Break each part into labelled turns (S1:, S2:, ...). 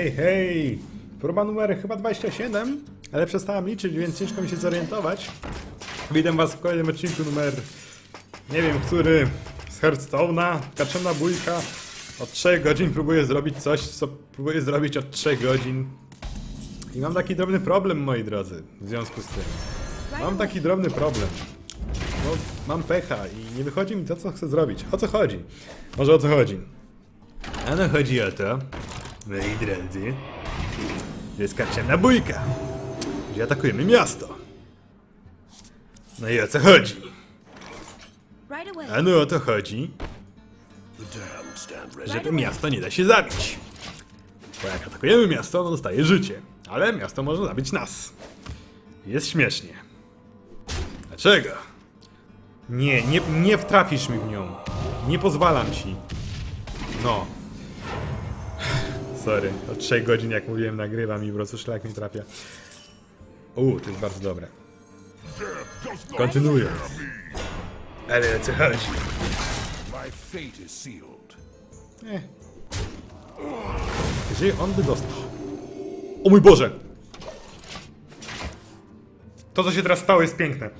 S1: Hej, hej! Próba numer chyba 27, ale przestałem liczyć, więc ciężko mi się zorientować. Witam was w kolejnym odcinku numer... nie wiem który... z Hearthstone'a. Kaczona bójka. Od 3 godzin próbuję zrobić coś, co próbuję zrobić od 3 godzin. I mam taki drobny problem, moi drodzy, w związku z tym. Mam taki drobny problem. Bo mam pecha i nie wychodzi mi to, co chcę zrobić. O co chodzi? Może o co chodzi? Ano chodzi o to, moi drodzy, jest karczemna bójka, gdzie atakujemy miasto. No i o co chodzi?
S2: Away.
S1: Ano o to chodzi, że to miasto nie da się zabić. Bo jak atakujemy miasto, ono dostaje życie, ale miasto może zabić nas. Jest śmiesznie. Dlaczego? Nie, nie, nie wtrafisz mi w nią. Nie pozwalam ci. No. Sorry, od 3 godzin jak mówiłem nagrywam i po prostu szlak mi trafia. Uuu, to jest bardzo dobre. Kontynuując. Ale o co chodzi?
S3: My fate is sealed.
S1: Nie. Jeżeli on by dostał. O mój Boże! To, co się teraz stało, jest piękne.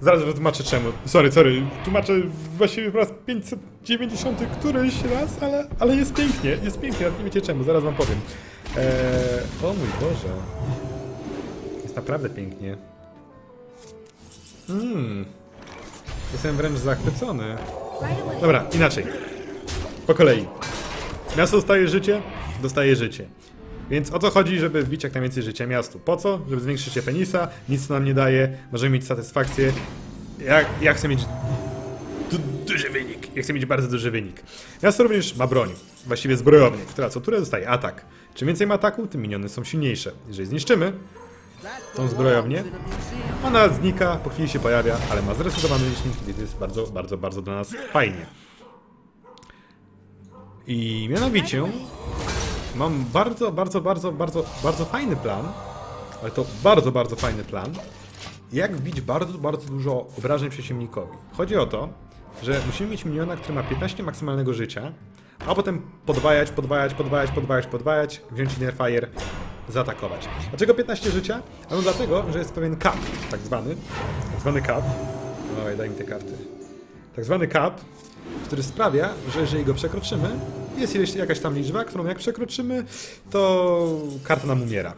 S1: Zaraz wytłumaczę czemu. Sorry, sorry. Tłumaczę właściwie po raz 590 któryś raz, ale, ale jest pięknie. Jest pięknie, nawet nie wiecie czemu. Zaraz wam powiem. Eee, o mój Boże. Jest naprawdę pięknie. Mmm. Jestem wręcz zachwycony. Dobra, inaczej. Po kolei. Miasto dostaje życie, dostaje życie. Więc o co chodzi, żeby wbić jak najwięcej życia miastu? Po co? Żeby zwiększyć się penisa, nic nam nie daje, możemy mieć satysfakcję. Ja, ja chcę mieć du duży wynik. Ja chcę mieć bardzo duży wynik. Miasto również ma broń, właściwie zbrojownię, która co turę dostaje atak. Czym więcej ma ataku, tym miniony są silniejsze. Jeżeli zniszczymy tą zbrojownię, ona znika, po chwili się pojawia, ale ma zresetowany licznik, więc jest bardzo, bardzo, bardzo dla nas fajnie. I mianowicie mam bardzo, bardzo, bardzo, bardzo, bardzo fajny plan, ale to bardzo, bardzo fajny plan, jak wbić bardzo, bardzo dużo obrażeń przeciwnikowi. Chodzi o to, że musimy mieć miniona, który ma 15 maksymalnego życia, a potem podwajać, podwajać, podwajać, podwajać, podwajać, wziąć Inner Fire, zaatakować. Dlaczego 15 życia? Ano dlatego, że jest pewien cap, tak zwany, tak zwany cap. Dawaj, daj mi te karty. Tak zwany cap, który sprawia, że jeżeli go przekroczymy, jest ileś- jakaś tam liczba, którą jak przekroczymy, to karta nam umiera.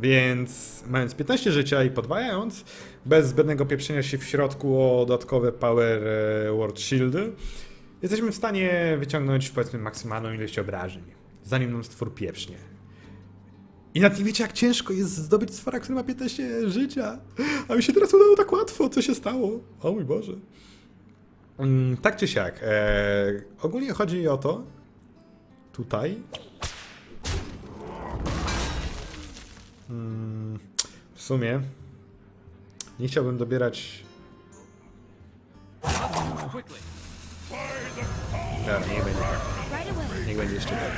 S1: Więc mając 15 życia i podwajając, bez zbędnego pieprzenia się w środku o dodatkowe Power e, Word Shieldy, jesteśmy w stanie wyciągnąć powiedzmy maksymalną ilość obrażeń, zanim nam stwór pieprznie. I nawet nie wiecie, jak ciężko jest zdobyć stwora, który ma 15 życia. A mi się teraz udało tak łatwo. Co się stało? O mój Boże. Mm, tak czy siak. E, ogólnie chodzi o to. Tutaj. Mm, w sumie. Nie chciałbym dobierać. Dobra, niech będzie tak. Niech będzie jeszcze tak.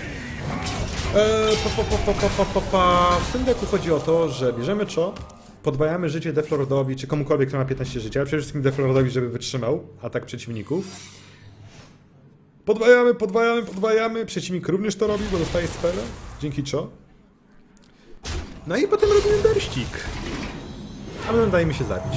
S1: Eee, pa, pa, pa, pa, pa, pa, pa. W tym deku chodzi o to, że bierzemy czo, podwajamy życie Deflordowi, czy komukolwiek, kto ma 15 życia, ale przede wszystkim Deflordowi, żeby wytrzymał atak przeciwników. Podwajamy, podwajamy, podwajamy. Przeciwnik również to robi, bo dostaje spele. Dzięki czo. No i potem robimy berścik. A potem dajemy się zabić.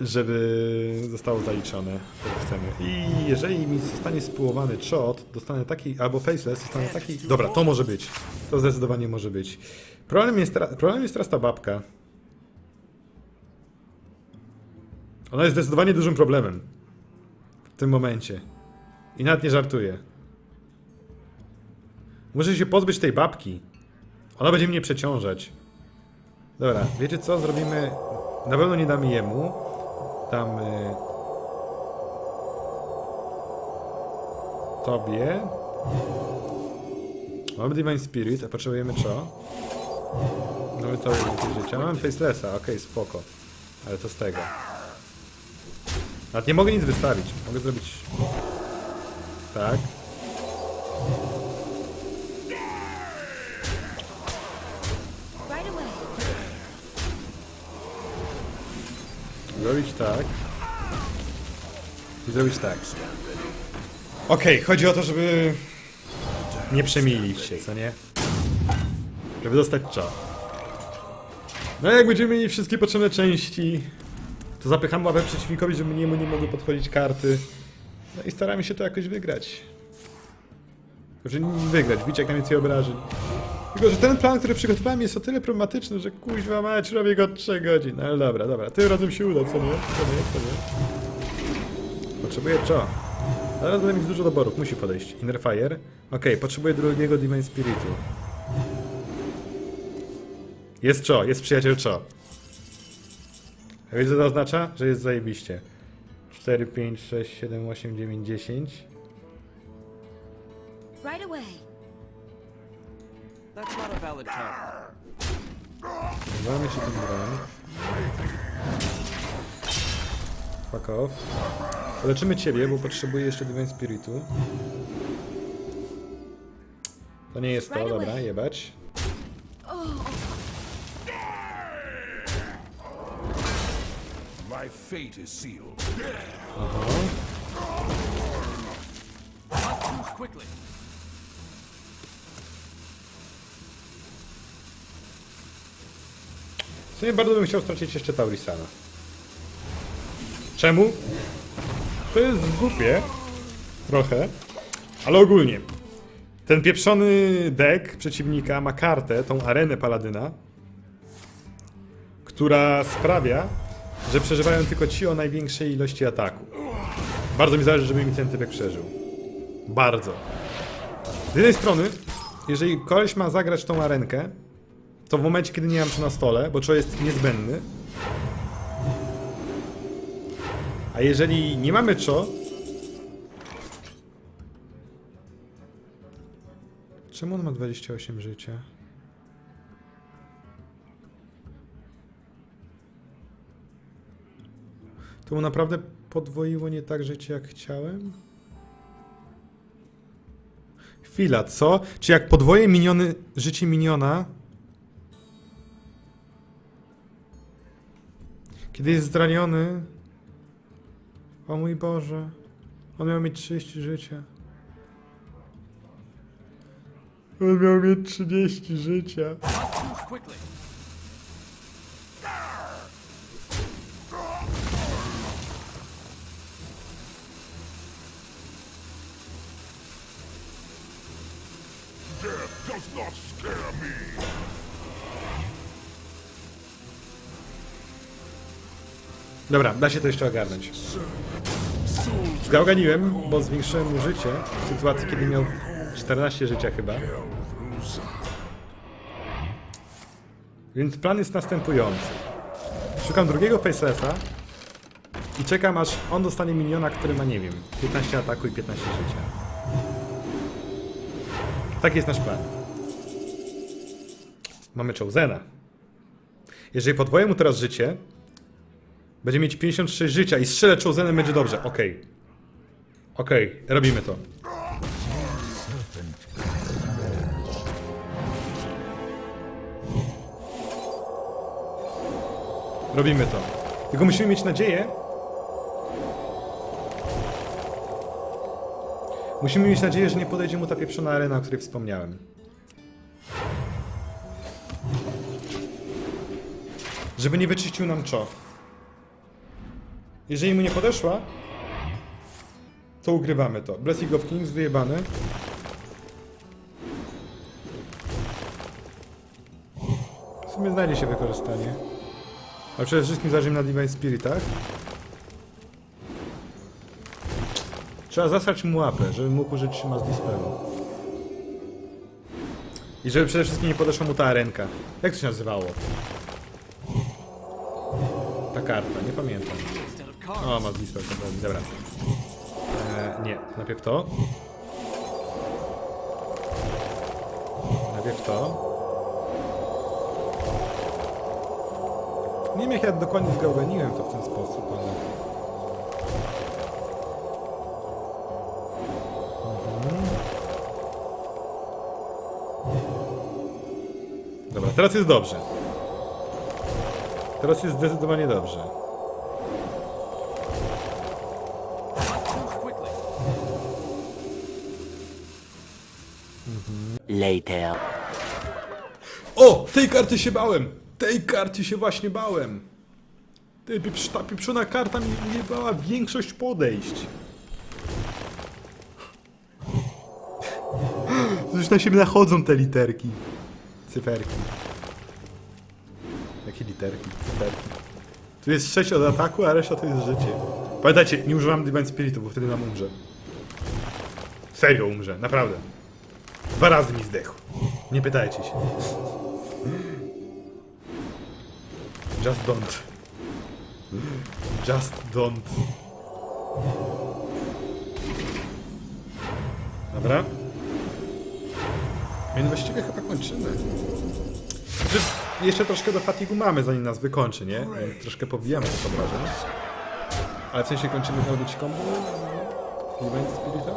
S1: Żeby zostało zaliczone, tak chcemy. I jeżeli mi zostanie spółowany shot, dostanę taki, albo faceless, dostanę taki... Dobra, to może być. To zdecydowanie może być. Problem jest, problem jest teraz ta babka. Ona jest zdecydowanie dużym problemem. W tym momencie. I nawet nie żartuję. Muszę się pozbyć tej babki. Ona będzie mnie przeciążać. Dobra, wiecie co? Zrobimy... Na pewno nie damy jemu. Damy... Tobie. Mamy Divine Spirit, a potrzebujemy co? Mamy to więcej życia. Mamy Facelessa, okej, spoko. Ale to z tego. Nawet nie mogę nic wystawić. Mogę zrobić... Tak. Zrobić tak. I zrobić tak. Okej, chodzi o to, żeby nie przemielić się, co nie? Żeby dostać czo. No jak będziemy mieli wszystkie potrzebne części, to zapycham ławę przeciwnikowi, żeby niemu nie mogły podchodzić karty. No i staramy się to jakoś wygrać. Nie wygrać, bić jak najwięcej obrażeń. Tylko, że ten plan, który przygotowałem jest o tyle problematyczny, że kuźwa mać, robię go od 3 godzin. No ale dobra, dobra, tym razem się uda, co nie? Co nie? Co nie? Potrzebuję czo. Zaraz będę mieć dużo doborów, musi podejść. Inner Fire. Okej, potrzebuję drugiego Divine Spiritu. Jest czo, jest przyjaciel czo. A wiecie co to oznacza? Że jest zajebiście. 4, 5, 6, 7, 8, 9, 10.
S2: Right away.
S4: That's not a valid count.
S1: Zajmę się tym broń. Fuck off. Leczymy ciebie, bo potrzebuję jeszcze Divine Spiritu. To nie jest to, dobra, jebać.
S3: My fate is sealed.
S4: Move quickly.
S1: W sumie bardzo bym chciał stracić jeszcze Taurisana. Czemu? To jest głupie. Trochę. Ale ogólnie. Ten pieprzony deck przeciwnika ma kartę, tą arenę Paladyna, która sprawia, że przeżywają tylko ci o największej ilości ataku. Bardzo mi zależy, żeby mi ten typek przeżył. Bardzo. Z jednej strony, jeżeli koleś ma zagrać tą arenkę, to w momencie, kiedy nie mam czy na stole, bo czo jest niezbędny. A jeżeli nie mamy czo... Czemu on ma 28 życia? To mu naprawdę podwoiło nie tak życie, jak chciałem? Chwila, co? Czy jak podwoję miniony, życie miniona, Kiedy jest zraniony. O mój Boże. On miał mieć 30 życia. On miał mieć 30 życia.
S3: Does not scare me.
S1: Dobra, da się to jeszcze ogarnąć. Zgałganiłem, bo zwiększyłem mu życie w sytuacji, kiedy miał 14 życia chyba. Więc plan jest następujący. Szukam drugiego facelessa i czekam aż on dostanie miniona, który ma, nie wiem, 15 ataku i 15 życia. Taki jest nasz plan. Mamy Chosena. Jeżeli podwoję mu teraz życie, będzie mieć 56 życia i strzelę Chosenem będzie dobrze. Okej. Okej, robimy to. Robimy to. Tylko musimy mieć nadzieję. Musimy mieć nadzieję, że nie podejdzie mu ta pieprzona arena, o której wspomniałem. Żeby nie wyczyścił nam czoł. Jeżeli mu nie podeszła, to ugrywamy to. Blessing of Kings wyjebany. W sumie znajdzie się wykorzystanie. A przede wszystkim zależy na Divine Spiritach. Trzeba zasrać mu łapę, żeby mógł użyć Mass Dispelu. I żeby przede wszystkim nie podeszła mu ta arenka. Jak to się nazywało? Ta karta, nie pamiętam. O, ma to robi, dobra. E, nie, najpierw to. Najpierw to. Nie wiem jak ja dokładnie zgałganiłem to w ten sposób, ale... Mhm. Dobra, teraz jest dobrze. Teraz jest zdecydowanie dobrze.
S5: Later.
S1: O! Tej karty się bałem! Tej karty się właśnie bałem! Tej pieprz, ta pieprzona karta mi nie dała większość podejść. Już na siebie nachodzą te literki. Cyferki. Jakie literki? Cyferki. Tu jest 6 od ataku, a reszta to jest życie. Pamiętajcie, nie używam Divine Spiritu, bo wtedy nam umrze. Serio umrze, naprawdę. Dwa razy mi zdechł. Nie pytajcie się. Just don't. Just don't. Dobra. Więc właściwie chyba kończymy. Jeszcze troszkę do fatigu mamy, zanim nas wykończy, nie? Troszkę pobijamy to obrażeń. Ale w sensie kończymy robić combo? Nie będzie spirita?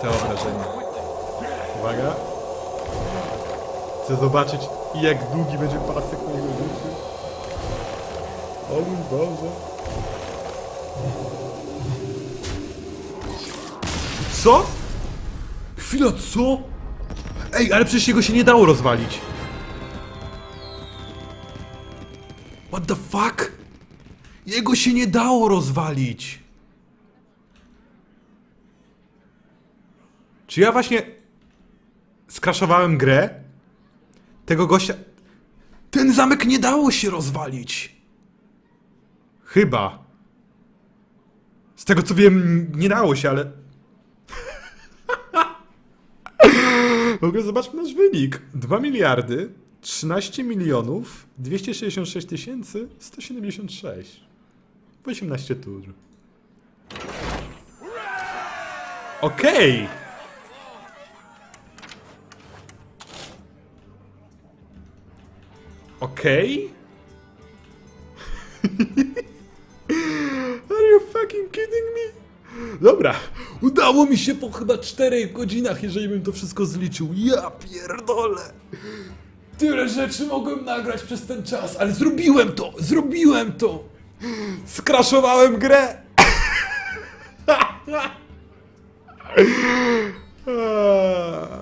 S1: Te obrażenia. Uwaga. Chcę zobaczyć, jak długi będzie pasek mojego życia. O mój Boże. Co? Chwila, co? Ej, ale przecież jego się nie dało rozwalić. What the fuck? Jego się nie dało rozwalić. Czy ja właśnie skraszowałem grę? Tego gościa... Ten zamek nie dało się rozwalić. Chyba. Z tego co wiem, nie dało się, ale... W ogóle zobaczmy nasz wynik. 2 miliardy 13 milionów 266 tysięcy 176. 18 tur. Okej! Okej? Are you fucking kidding me? Dobra, udało mi się po chyba 4 godzinach, jeżeli bym to wszystko zliczył. Ja pierdolę! Tyle rzeczy mogłem nagrać przez ten czas, ale zrobiłem to! Zrobiłem to! Skraszowałem grę!